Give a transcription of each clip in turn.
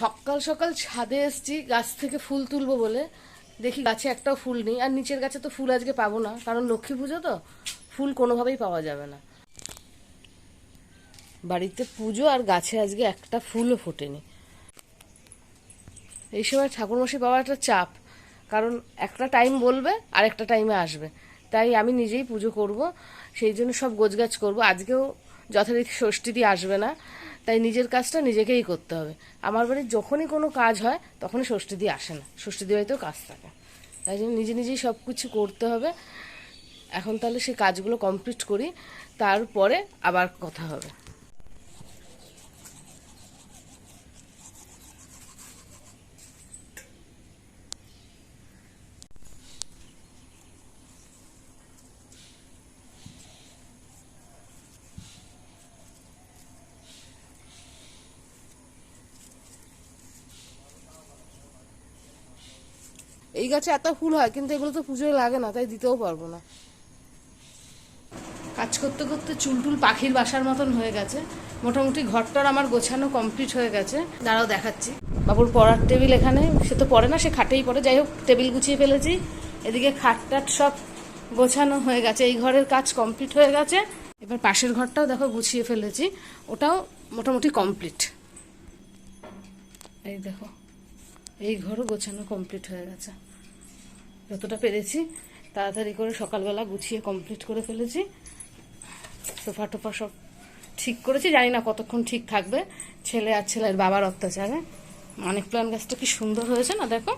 সকাল সকাল ছাদে এসছি, গাছ থেকে ফুল তুলবো বলে। দেখি গাছে একটাও ফুল নেই, আর নিচের গাছে তো ফুল আজকে পাবো না, কারণ লক্ষ্মী পুজো তো, ফুল কোনোভাবেই পাওয়া যাবে না। বাড়িতে পুজো আর গাছে আজকে একটা ফুলও ফোটেনি। এই সময় ঠাকুরমশাই পাওয়া একটা চাপ, কারণ একটা টাইম বলবে আর একটা টাইমে আসবে। তাই আমি নিজেই পুজো করব, সেই জন্য সব গোছগাছ করব। আজকেও যথারীতি ষষ্ঠী দিয়ে আসবে না। তাই নিজের কাজটা নিজেকেই করতে হবে। আমার বাড়ির যখনই কোনো কাজ হয়, তখনই ষষ্ঠী দিয়ে আসে না। ষষ্ঠী দিয়ে হয়তো কাজ থাকে। তাই জন্য নিজে নিজেই সব কিছু করতে হবে। এখন তাহলে সেই কাজগুলো কমপ্লিট করি, তারপরে আবার কথা হবে। এই গাছে এত ফুল হয়, কিন্তু এগুলো তো পুজোয় লাগে না, তাই দিতেও পারব না। কাজ করতে করতে চুলটুল পাখির বাসার মতন হয়ে গেছে। মোটামুটি ঘরটার আমার গোছানো কমপ্লিট হয়ে গেছে। দাঁড়াও দেখাচ্ছি। বাবুর পড়ার টেবিল এখানে, সে তো পড়ে না, সে খাটেই পড়ে। যাই হোক, টেবিল গুছিয়ে ফেলেছি। এদিকে খাট টাট সব গোছানো হয়ে গেছে। এই ঘরের কাজ কমপ্লিট হয়ে গেছে। এবার পাশের ঘরটাও দেখো গুছিয়ে ফেলেছি। ওটাও মোটামুটি কমপ্লিট। এই দেখো। এই ঘরও গোছানো কমপ্লিট হয়ে গেছে। যতটা পেরেছি, তাড়াতাড়ি করে সকালবেলা গুছিয়ে কমপ্লিট করে ফেলেছি। সোফা টোফা সব ঠিক করেছি, জানি না কতক্ষণ ঠিক থাকবে। ছেলে আর ছেলের বাবার অত্যাচারে। অনেক প্লান গাছটা কি সুন্দর হয়েছে না, দেখো?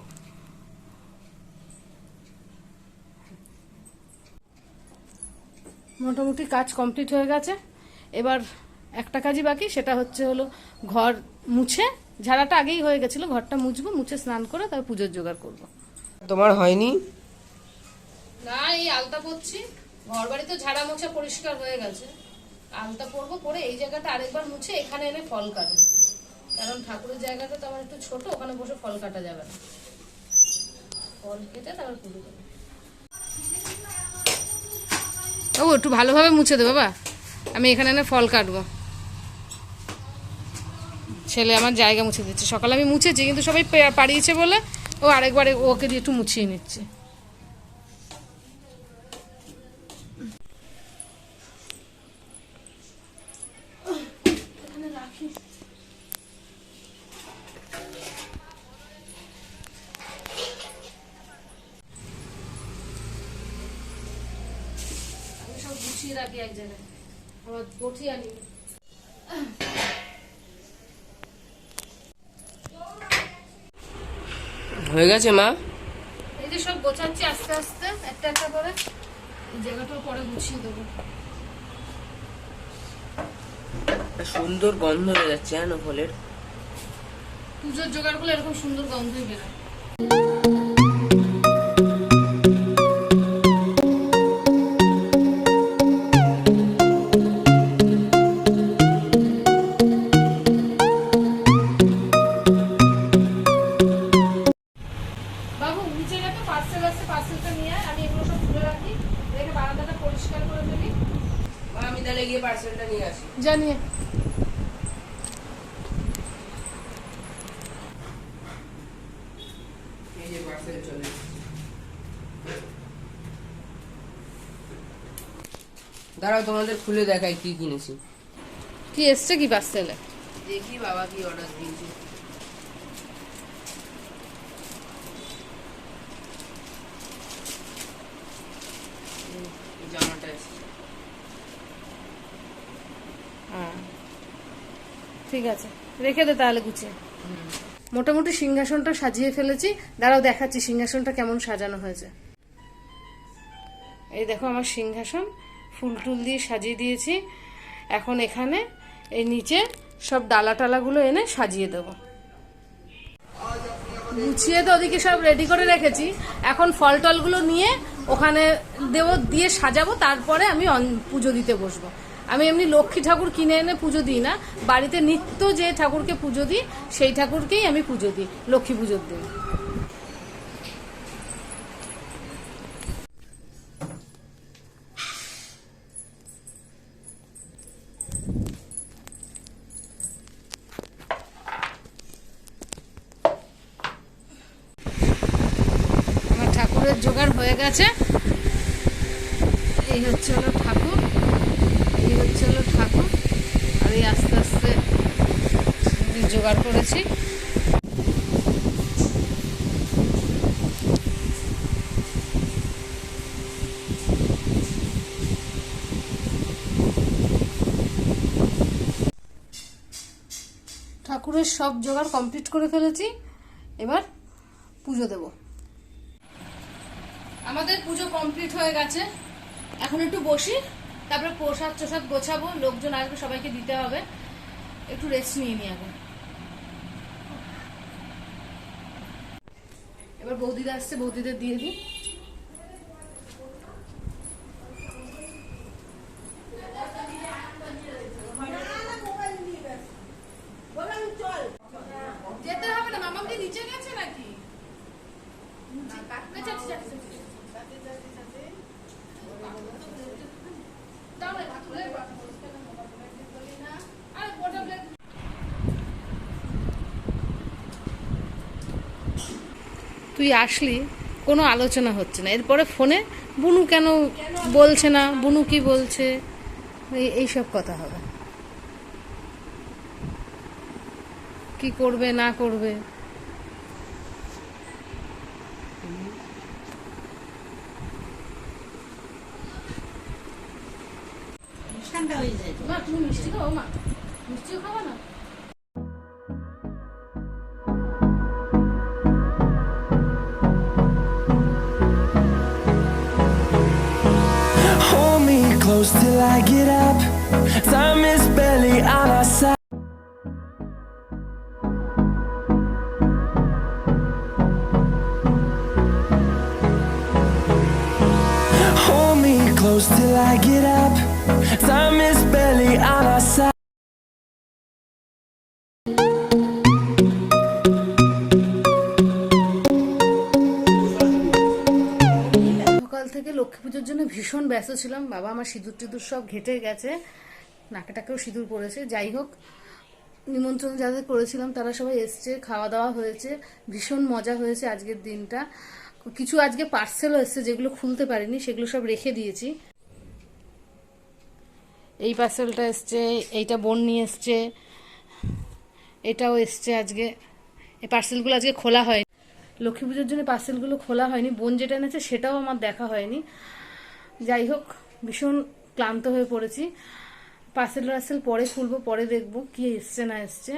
মোটামুটি কাজ কমপ্লিট হয়ে গেছে। এবার একটা কাজই বাকি, সেটা হচ্ছে হলো ঘর মুছে ঝাড়াটা আগেই হয়ে গেছিল ঘরটা মুছবো মুছে স্নান করে তারপর পুজোর জোগাড় করব। তোমার হয়নি? না এই আলতা পড়ছি ঘর বাড়ি তো ঝাড়া মোছা পরিষ্কার হয়ে গেছে। আলতা পরবো পরে এই জায়গাটা আরেকবার মুছে এখানে এনে ফল কাটবো। কারণ ঠাকুরের জায়গাটা তো আমার একটু ছোট ওখানে বসে ফল কাটা যাবে না। ফল কেটে তারপর পুজো দেবো। ও একটু ভালোভাবে মুছে দে বাবা। আমি এখানে এনে ফল কাটবো। ছেলে আমার জায়গা মুছে দিচ্ছে। সকালে আমি মুছেছি, কিন্তু সবাই পাড়িয়েছে বলে ও আরেকবার ওকে দিয়ে একটু মুছিয়ে নিচ্ছে। সব গুছিয়ে রাখি এক জায়গায়। আবার গঠিয়ে আনি। হয়ে গেছে মা? এই যে সব গোছাচ্ছি আস্তে আস্তে একটা একটা করে। এই জায়গাটাও পরে গুছিয়ে দেবো। সুন্দর গন্ধ হয়ে যাচ্ছে জানো ফলের। পুজোর জোগাড় করলে এরকম সুন্দর গন্ধই বেরোয়। তাহলে গিয়ে পার্সেলটা নিয়ে আসি। জানিয়ে। এই যে পার্সেল চলে। দাঁড়াও তোমাদের খুলে দেখাই কি কিনেছি। কি এসছে কি পার্সেলে দেখি বাবা কি অর্ডার দিয়েছে এই জামাটা এসেছে হ্যাঁ। ঠিক আছে। রেখে দে তাহলে গুছিয়ে। মোটামুটি সিংহাসনটা সাজিয়ে ফেলেছি। দাঁড়াও, দেখাচ্ছি সিংহাসনটা কেমন সাজানো হয়েছে। এই দেখো আমার সিংহাসন। ফুল টুল দিয়ে সাজিয়ে দিয়েছি। এখন এখানে এই নিচে সব ডালা টালাগুলো এনে সাজিয়ে দেবো। গুছিয়ে তো ওদিকে সব রেডি করে রেখেছি। এখন ফল টলগুলো নিয়ে ওখানে দেবো, দিয়ে সাজাবো। তারপরে আমি পুজো দিতে বসবো। আমি এমনি লক্ষ্মী ঠাকুর কিনে এনে পুজো দিই না। বাড়িতে নিত্য যে ঠাকুরকে পুজো দিই, সেই ঠাকুরকেই আমি পুজো দিই, লক্ষ্মী পুজোর দিন। ঠাকুরের জোগাড় হয়ে গেছে। এই হচ্ছে হলো ঠাকুর। হচ্ছে হলো ঠাকুর আর এই আস্তে আস্তে জোগাড় করেছি। ঠাকুরের সব জোগাড় কমপ্লিট করে ফেলেছি, এবার পুজো দেব। আমাদের পুজো কমপ্লিট হয়ে গেছে, এখন একটু বসি। তারপরে প্রসাদ টোসাদ গোছাবো, লোকজন আসবে, সবাইকে দিতে হবে। একটু রেস্ট নিয়ে নিই আগে এবার বৌদিদা আসছে, বৌদিদের দিয়ে দিই। যেতে হবে না নিচে গেছে নাকি না, যাচ্ছি, যাচ্ছি, যাচ্ছি। দাও না, ভাত হলে ভাত পরিষ্কার করে মোবাইল ব্যাগে বলি না। আরে, গোটা ব্যাগ- তুই আসলি কোনো আলোচনা হচ্ছে না। এরপরে ফোনে বুনু কেন বলছে না? বুনু কি বলছে? এই এইসব কথা হবে। কি করবে না করবে? মা তুমি মিষ্টি খাও মা। মিষ্টিও খাওয়া না? Close till I get up. Time is barely on our side. Hold me close till I get up. Time is barely on our side. Lakshmi পুজোর জন্য ভীষণ ব্যস্ত ছিলাম। বাবা আমার সিঁদুর টিঁদুর সব ঘেটে গেছে, নাকেটাকেও সিঁদুর পড়েছে যাই হোক, নিমন্ত্রণ যাদের করেছিলাম তারা সবাই এসছে খাওয়া দাওয়া হয়েছে, ভীষণ মজা হয়েছে আজকের দিনটা। কিছু আজকে পার্সেলও এসছে যেগুলো খুলতে পারিনি, সেগুলো সব রেখে দিয়েছি। এই পার্সেলটা এসছে, এইটা বোন নিয়ে এসছে, এটাও এসছে আজকে। এই পার্সেলগুলো আজকে খোলা হয় লক্ষ্মী পুজোর জন্য পার্সেলগুলো খোলা হয়নি, বোন যেটা এনেছে সেটাও আমার দেখা হয়নি। যাই হোক, ভীষণ ক্লান্ত হয়ে পড়েছি। পার্সেল টার্সেল পরে খুলবো, পরে দেখব কি এসছে না এসছে।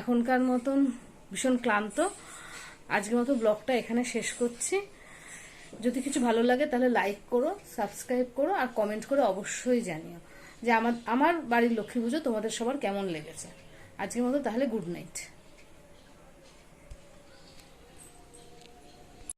এখনকার মতন ভীষণ ক্লান্ত। আজকের মতো ব্লগটা এখানে শেষ করছি। যদি কিছু ভালো লাগে তাহলে লাইক করো, সাবস্ক্রাইব করো আর কমেন্ট করে অবশ্যই জানিও যে আমার আমার বাড়ির লক্ষ্মী পুজো তোমাদের সবার কেমন লেগেছে। আজকের মতো তাহলে গুড নাইট।